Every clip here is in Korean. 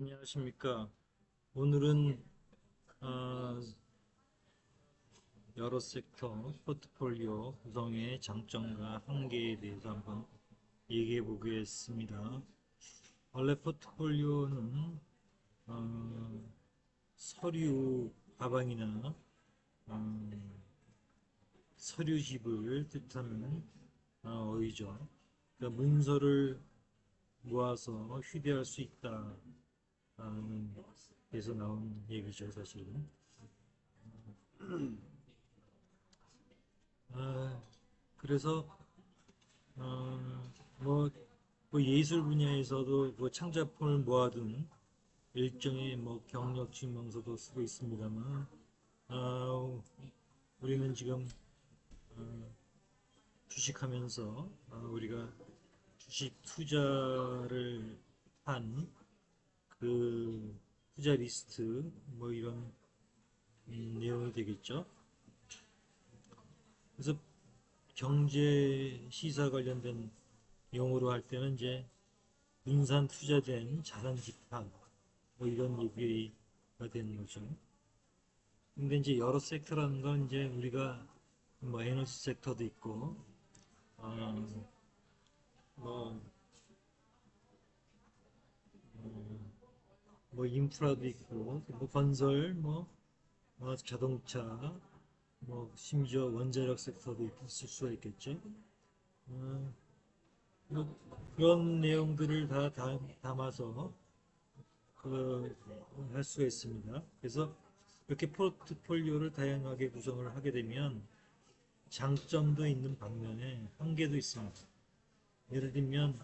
안녕하십니까. 오늘은 어, 여러 섹터 포트폴리오 구성의 장점과 한계에 대해서 한번 얘기해 보겠습니다. 원래 포트폴리오는 어, 서류 가방이나 어, 서류집을 뜻하는 어, 어휘죠. 그러니까 문서를 모아서 휴대할 수 있다. 데서 나온 얘기죠, 사실은. 아, 그래서, 어, 뭐, 뭐 예술 분야에서도 뭐 창작품을 모아둔 일종의 뭐 경력 증명서도 쓰고 있습니다만, 아, 우리는 지금 어, 주식하면서 어, 우리가 주식 투자를 한 그 투자 리스트 뭐 이런 음, 내용이 되겠죠. 그래서 경제 시사 관련된 용어로 할 때는 이제 분산 투자된 자산 집합 뭐 이런 얘기가 되는 거죠. 근데 이제 여러 섹터라는 건 이제 우리가 뭐 에너지 섹터도 있고 어, 뭐, 뭐 인프라도 있고 뭐 건설 뭐, 뭐 자동차 뭐 심지어 원자력 섹터도 있을 수가 있겠죠. 어, 뭐 그런 내용들을 다, 다 담아서 그, 할 수가 있습니다. 그래서 이렇게 포트폴리오를 다양하게 구성을 하게 되면 장점도 있는 반면에 한계도 있습니다. 예를 들면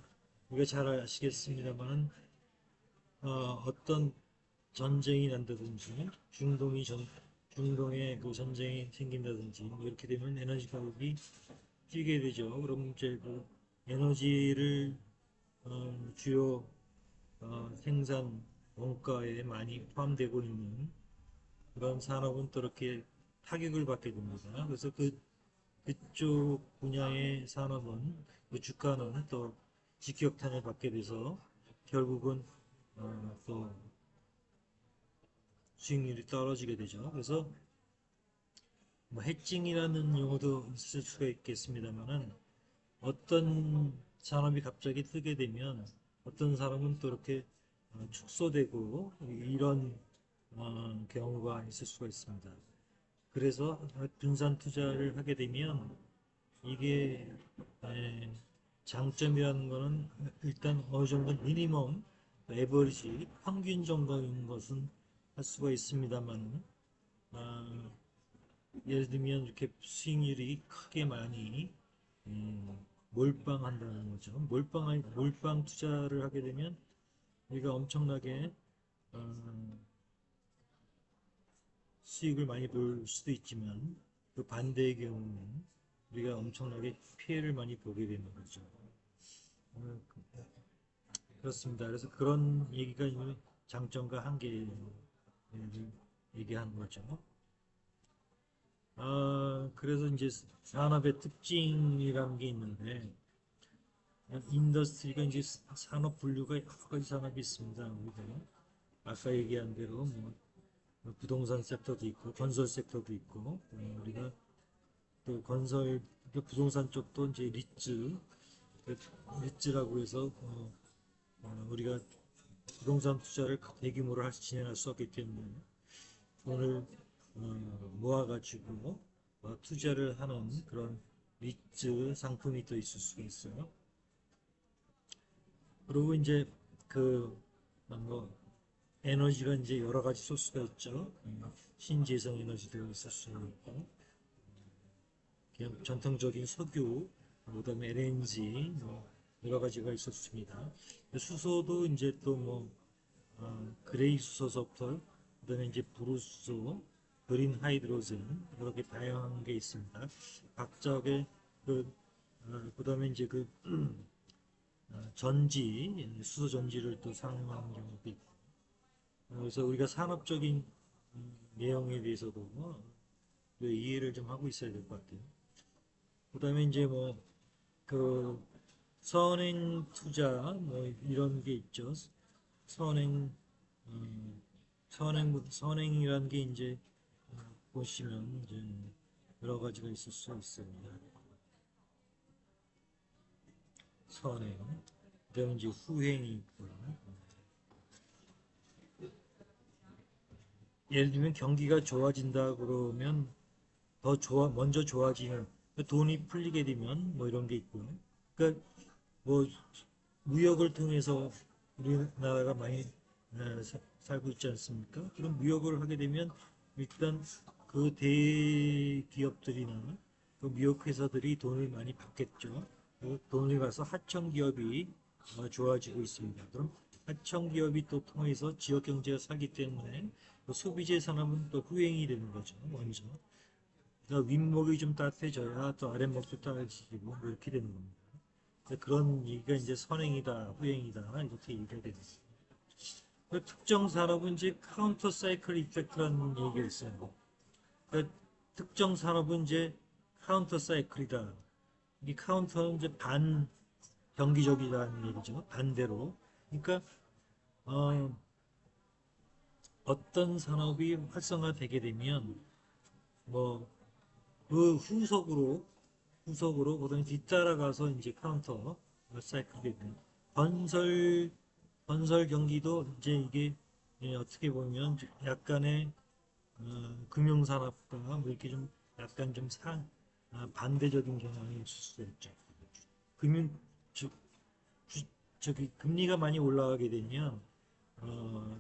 우리가 잘 아시겠습니다만은 어, 어떤 전쟁이 난다든지 중동이 전 중동에 그 전쟁이 생긴다든지 뭐 이렇게 되면 에너지 가격이 뛰게 되죠. 그럼 이제 그 에너지를 어, 주요 어, 생산 원가에 많이 포함되고 있는 그런 산업은 또 이렇게 타격을 받게 됩니다. 그래서 그 그쪽 분야의 산업은 그 주가는 또 직격탄을 받게 돼서 결국은 어, 또 수익률이 떨어지게 되죠. 그래서 뭐 해칭이라는 용어도 쓸 수가 있겠습니다만은 어떤 산업이 갑자기 뜨게 되면 어떤 사람은 또 이렇게 어, 축소되고 이런 어, 경우가 있을 수가 있습니다. 그래서 분산 투자를 하게 되면 이게 에, 장점이라는 거는 일단 어느 정도 미니멈 에버리지 평균 정도인 것은 할 수가 있습니다만 아, 예를 들면 이렇게 수익률이 크게 많이 음, 몰빵한다는 거죠. 몰빵 몰빵 투자를 하게 되면 우리가 엄청나게 어, 수익을 많이 볼 수도 있지만 그 반대의 경우는 우리가 엄청나게 피해를 많이 보게 되는 거죠. 어, 그렇습니다. 그래서 그런 얘기가 장점과 한계를 얘기하는 거죠. 아, 그래서 이제 산업의 특징이라는 게 있는데, 인더스트리가 이제 산업 분류가 여러 가지 산업이 있습니다. 아까 얘기한 대로 뭐 부동산 섹터도 있고 건설 섹터도 있고 어, 우리가 또 건설 부동산 쪽도 이제 리츠 그 리츠라고 해서 어, 어, 우리가 부동산 투자를 대규모로 할, 진행할 수 없기 때문에 돈을 어, 모아가지고 어, 투자를 하는 그런 리츠 상품이 또 있을 수가 있어요. 그리고 이제 그 뭐 에너지가 이제 여러 가지 소스가 있죠. 음, 신재생 에너지도 있을 수 있고, 그냥 전통적인 석유, 그다음에 LNG, 뭐 여러 가지가 있었습니다. 수소도 이제 또뭐 어, 그레이 수소서부터 그다음에 이제 브루수소, 그린 하이드로젠 이렇게 다양한 게 있습니다. 각자의 그 어, 그다음에 이제 그 어, 전지 수소 전지를 또 사용하는 경우도 있고 그래서 우리가 산업적인 음, 내용에 대해서도 뭐 이해를 좀 하고 있어야 될 것 같아요. 그 다음에 이제 뭐, 그, 선행 투자, 뭐, 이런 게 있죠. 선행 어, 선행 선행이라는 게 이제 어, 보시면 이제 여러 가지가 있을 수 있습니다. 선행, 그다음에 이제 후행이 있고요. 예를 들면 경기가 좋아진다 그러면 더 좋아 먼저 좋아지는 돈이 풀리게 되면 뭐 이런 게 있고요. 그러니까 뭐 무역을 통해서 우리나라가 많이 에, 사- 살고 있지 않습니까? 그럼 무역을 하게 되면 일단 그 대기업들이나 그 무역 회사들이 돈을 많이 받겠죠. 그 돈을 가서 하청 기업이 어, 좋아지고 있습니다. 그럼 하청 기업이 또 통해서 지역 경제가 살기 때문에 그 소비재 산업은 또 후행이 되는 거죠. 먼저. 그러니까 윗목이 좀 따뜻해져야 또 아랫목도 따뜻해지고 뭐 이렇게 되는 겁니다. 그런 얘기가 이제 선행이다, 후행이다 이렇게 얘기가 되는 거죠. 그 특정 산업은 이제 카운터 사이클 이펙트라는 얘기가 있어요. 그 특정 산업은 이제 카운터 사이클이다. 이 카운터는 이제 반 경기적이라는 얘기죠. 반대로. 그러니까 어, 어떤 산업이 활성화되게 되면 뭐 그 후속으로 후속으로 그런 뒤따라가서 이제 카운터 사이클이 되는 건설 건설 경기도 이제 이게 예, 어떻게 보면 약간의 어, 금융산업과 뭐 이렇게 좀 약간 좀 상, 아, 반대적인 경향이 있을 수 있죠. 금융 즉 주- 저기 금리가 많이 올라가게 되면 어,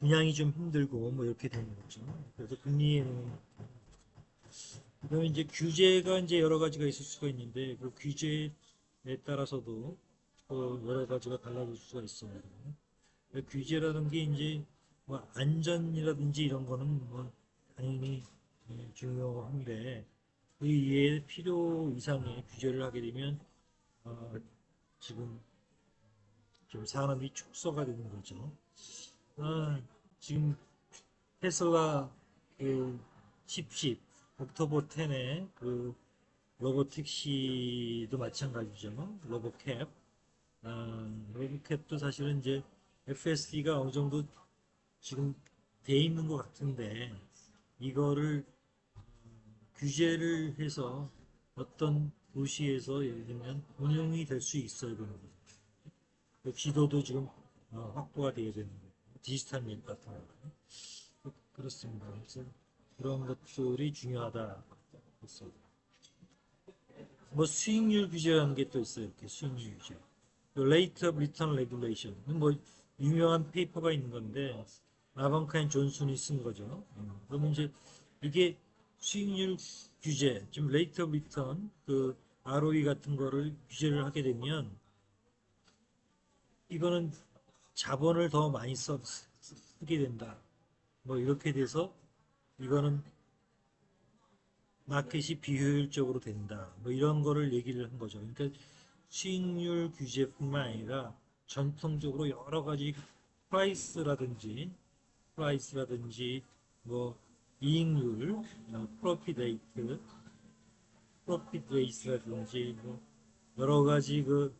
분양이 좀 힘들고 뭐 이렇게 되는 거죠. 그래서 금리에는 그다음에 이제 규제가 이제 여러 가지가 있을 수가 있는데 그 규제에 따라서도 또 여러 가지가 달라질 수가 있습니다. 그 규제라는 게 이제 뭐 안전이라든지 이런 거는 뭐 당연히 예, 중요한데 그 이외에 필요 이상의 규제를 하게 되면 어, 지금 좀 산업이 축소가 되는 거죠. 아, 지금 테슬라 그 칩십 옥토버 10의 그 로보택시도 마찬가지죠. 로보캡. 아, 로보캡도 사실은 이제 FSD가 어느 정도 지금 돼 있는 것 같은데 이거를 어, 규제를 해서 어떤 도시에서 예를 들면 운영이 될 수 있어야 되는 거죠. 그 지도도 지금 어, 확보가 되어야 되는 거예요. 디지털 맵 같은 거. 그- 그렇습니다. 그래서 그런 것들이 중요하다. 뭐 수익률 규제라는 게 또 있어요. 이렇게 수익률 규제. Rate of Return Regulation. 뭐 유명한 페이퍼가 있는 건데 라방카인 존슨이 쓴 거죠. 음, 그러면 이제 이게 수익률 규제, 지금 Rate of Return, 그 ROE 같은 거를 규제를 하게 되면 이거는 자본을 더 많이 써, 쓰게 된다. 뭐 이렇게 돼서 이거는 마켓이 비효율적으로 된다. 뭐 이런 거를 얘기를 한 거죠. 그러니까 수익률 규제뿐만 아니라 전통적으로 여러 가지 프라이스라든지 프라이스라든지 뭐 이익률, 어, 프로핏 레이트, 프로핏 레이스라든지 뭐 여러 가지 그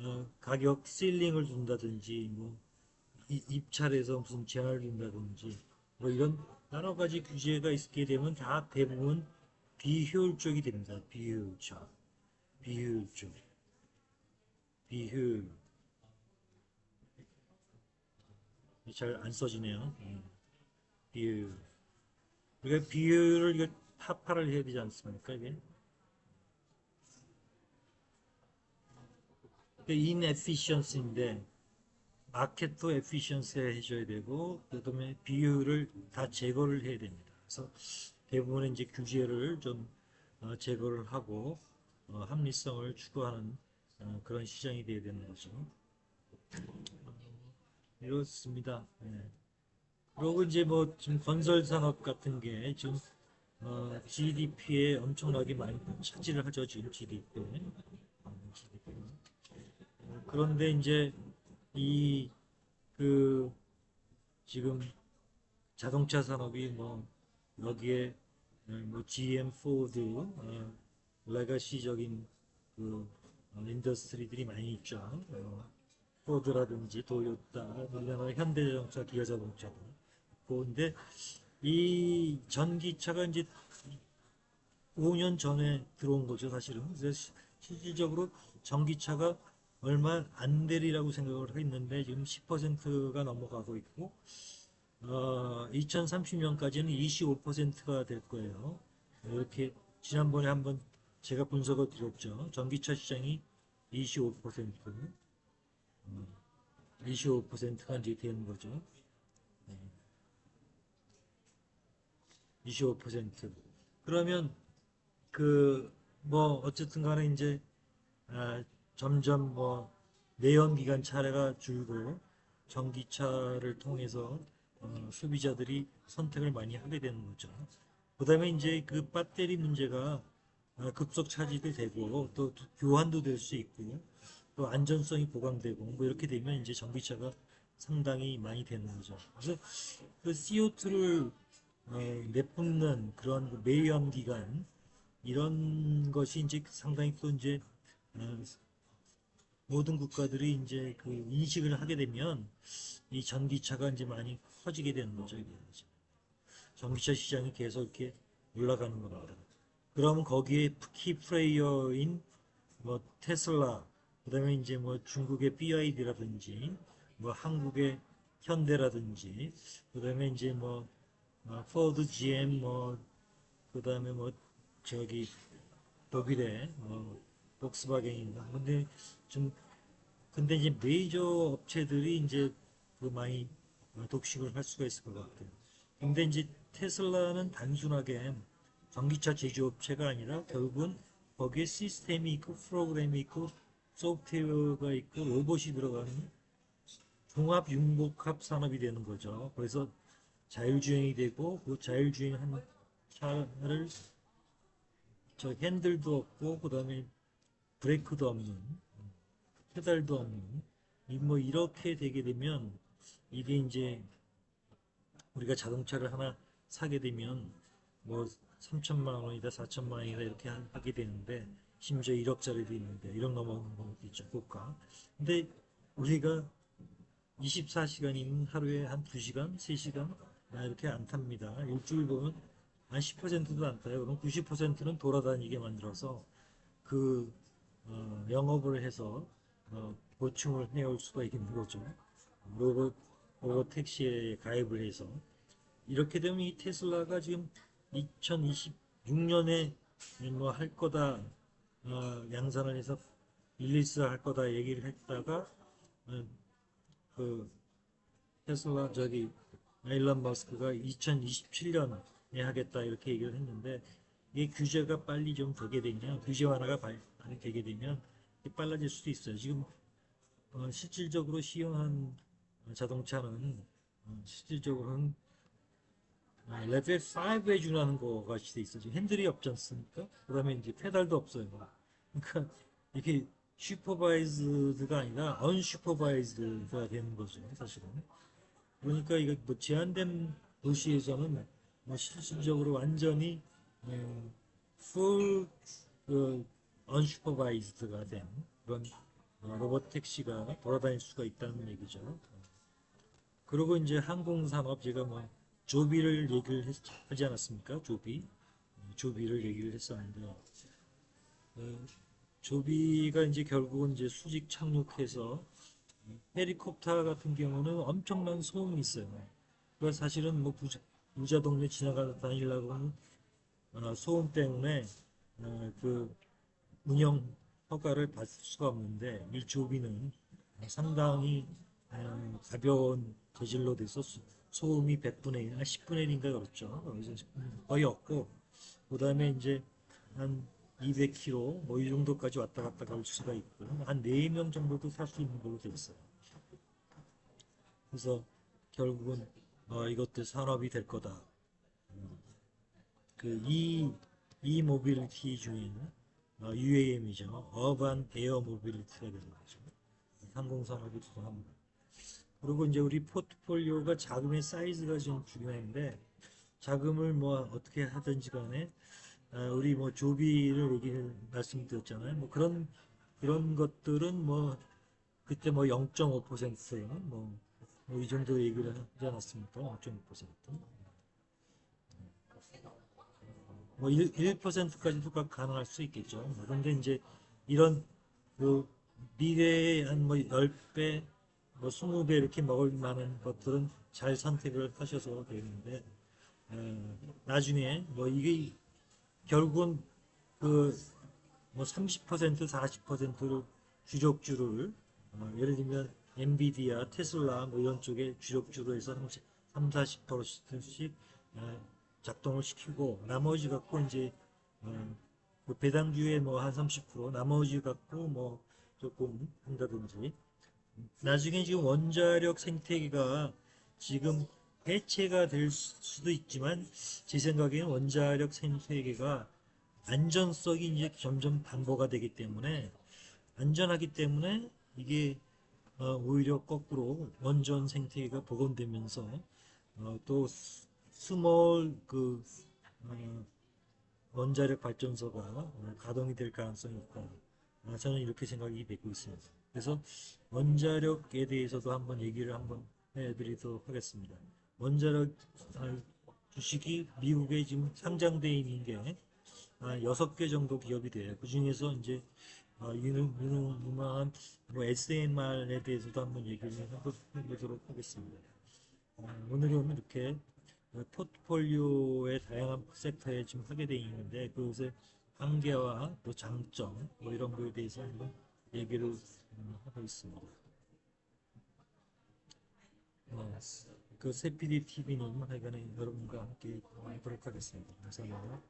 어, 가격 실링을 준다든지 뭐 이- 입찰에서 무슨 제한을 둔다든지 뭐 이런 여러 가지 규제가 있게 되면 다 대부분 비효율적이 됩니다. 비효율적, 비효율적, 비효율. 잘 안 써지네요. 음. 비효율. 우리가 비효율을 타파를 해야 되지 않습니까? 이게 inefficiency인데 마켓도 efficiency 해줘야 되고 그다음에 비율을 다 제거를 해야 됩니다. 그래서 대부분의 이제 규제를 좀 어, 제거를 하고 어, 합리성을 추구하는 어, 그런 시장이 되어야 되는 거죠. 이렇습니다. 네. 그리고 이제 뭐 지금 건설 산업 같은 게 지금 어, GDP에 엄청나게 많이 차지를 하죠. 지금. GDP. 그런데 이제 이 그 지금 자동차 산업이 뭐 여기에 어, 뭐 GM, 포드, 어, 레가시적인 그 어, 인더스트리들이 많이 있죠. 어, 포드라든지 도요타, 우리나라 현대자동차, 기아자동차도 근데 이 전기차가 이제 5년 전에 들어온 거죠 사실은 그래서 시- 실질적으로 전기차가 얼마 안 되리라고 생각을 했는데 지금 10%가 넘어가고 있고 어, 2030년까지는 25%가 될 거예요. 이렇게 지난번에 한번 제가 분석을 드렸죠. 전기차 시장이 25%, 음, 25%가 이제 되는 거죠. 네. 25%. 그러면 그 뭐 어쨌든 간에 이제 아, 점점 뭐 내연기관 차례가 줄고 전기차를 통해서 어, 소비자들이 선택을 많이 하게 되는 거죠. 그 다음에 이제 그 배터리 문제가 어, 급속 차지도 되고 또 교환도 될 수 있고 또 안전성이 보강되고 뭐 이렇게 되면 이제 전기차가 상당히 많이 되는 거죠. 그래서 그 CO2를 내뿜는 그런 그 매연 기관 이런 것이 이제 상당히 또 이제 어, 모든 국가들이 이제 그 인식을 하게 되면 이 전기차가 이제 많이 커지게 되는 거죠. 전기차 시장이 계속 이렇게 올라가는 겁니다. 그러면 거기에 키 플레이어인 뭐 테슬라, 그 다음에 이제 뭐 중국의 BYD라든지 뭐 한국의 현대라든지 그 다음에 이제 뭐 어, 포드, GM 뭐 그 다음에 뭐 저기 독일의 뭐 복스바겐인가 근데 좀 근데 이제 메이저 업체들이 이제 그 많이 독식을 할 수가 있을 것 같아요. 근데 이제 테슬라는 단순하게 전기차 제조업체가 아니라 결국은 거기에 시스템이 있고 프로그램이 있고 소프트웨어가 있고 로봇이 들어가는 종합 융복합 산업이 되는 거죠. 그래서 자율주행이 되고 그 자율주행한 차를 저 핸들도 없고 그 다음에 브레이크도 없는 페달도 없는 이뭐 이렇게 되게 되면 이게 이제 우리가 자동차를 하나 사게 되면 뭐 3천만 원이다 4천만 원이다 이렇게 하- 하게 되는데 심지어 1억짜리도 있는데 1억 넘어가는 것도 있죠 고가. 근데 우리가 24시간이면 하루에 한 2시간 3시간 이렇게 안 탑니다. 일주일 보면 한 10%도 안 타요. 그럼 90%는 돌아다니게 만들어서 그 어, 영업을 해서 어, 보충을 해올 수가 있는 거죠. 로봇 로봇 택시에 가입을 해서. 이렇게 되면 이 테슬라가 지금 2026년에 뭐 할 거다 어, 양산을 해서 릴리스 할 거다 얘기를 했다가 어, 그 테슬라 저기 일론 머스크가 2027년에 하겠다 이렇게 얘기를 했는데 이게 규제가 빨리 좀 되게 되면 규제 완화가 빨리 되게 되면 빨라질 수도 있어요. 지금 어, 실질적으로 시행한 자동차는 어, 실질적으로는 어, 레벨 5에 준하는 거가 돼 있어. 지금 핸들이 없지 않습니까? 그 다음에 이제 페달도 없어요. 그러니까 이게 슈퍼바이즈드가 아니라 언슈퍼바이즈드가 되는 거죠. 사실은. 그러니까 이거 뭐 제한된 도시에서는 뭐 실질적으로 완전히 어, 풀 그, 언슈퍼바이즈드가 된 그런 어, 로봇 택시가 돌아다닐 수가 있다는 얘기죠. 그리고 이제 항공산업 제가 뭐 조비를 얘기를 했, 하지 않았습니까? 조비 조비를 얘기를 했었는데 어, 조비가 이제 결국은 이제 수직 착륙해서 헬리콥터 같은 경우는 엄청난 소음이 있어요. 그 사실은 뭐 부자, 부자 동네 지나가 다니려고 하면 어, 소음 때문에 어, 그 운영 허가를 받을 수가 없는데 이 조비는 상당히 어, 가벼운 재질로 돼서 소- 소음이 100분의 1, 한 10분의 1인가 그렇죠. 거의 없고 그 다음에 이제 한 200km 뭐 이 정도까지 왔다 갔다 갈 수가 있고 한 4명 정도도 탈수 있는 걸로 돼 있어요. 그래서 결국은 어, 이것도 산업이 될 거다. 그 이 이 모빌리티 중에는 어, UAM이죠. 어반 에어 모빌리티가 되는 거죠. 항공산업이 들어갑니다. 그리고 이제 우리 포트폴리오가 자금의 사이즈가 좀 중요한데 자금을 뭐 어떻게 하든지 간에 아, 우리 뭐 조비를 얘기를 말씀드렸잖아요. 뭐 그런 그런 것들은 뭐 그때 뭐 0.5%뭐 뭐 이 정도 얘기를 하지 않았습니까? 0.5%. 뭐 1, 1%까지 도 가능할 수 있겠죠. 뭐 그런데 이제 이런 그 미래의 한뭐 10배, 뭐 20배 이렇게 먹을 만한 것들은 잘 선택을 하셔서 되는데 어, 나중에 뭐 이게 결국은 그 뭐 30% 40%를 주력주를 어, 예를 들면 엔비디아, 테슬라 뭐 이런 쪽에 주력주로 해서 30, 30 40%씩 어, 작동을 시키고 나머지 갖고 이제 어, 그 배당주에 뭐한 30% 나머지 갖고 뭐 조금 한다든지. 나중에 지금 원자력 생태계가 지금 해체가 될 수도 있지만 제 생각에는 원자력 생태계가 안전성이 이제 점점 담보가 되기 때문에 안전하기 때문에 이게 어, 오히려 거꾸로 원전 생태계가 복원되면서 어, 또 스- 스몰 그 어, 원자력 발전소가 어, 가동이 될 가능성이 있다. 아, 저는 이렇게 생각이 되고 있습니다. 그래서 원자력에 대해서도 한번 얘기를 한번 해드리도록 하겠습니다. 원자력 아, 주식이 미국에 지금 상장되어 있는 게 아, 여섯 개 정도 기업이 돼요. 그 중에서 이제 어, 유능, 유망한 뭐 SMR에 대해서도 한번 얘기를 해보- 해보도록 하겠습니다. 어, 오늘은 이렇게 어, 포트폴리오의 다양한 섹터에 지금 하게 되어 있는데 그것의 한계와 또 장점 뭐 이런 거에 대해서 한번 얘기를 음, 하고 있습니다. 어, 그 세피디 TV는 하여간에 여러분과 함께 하도록 하겠습니다. 감사합니다.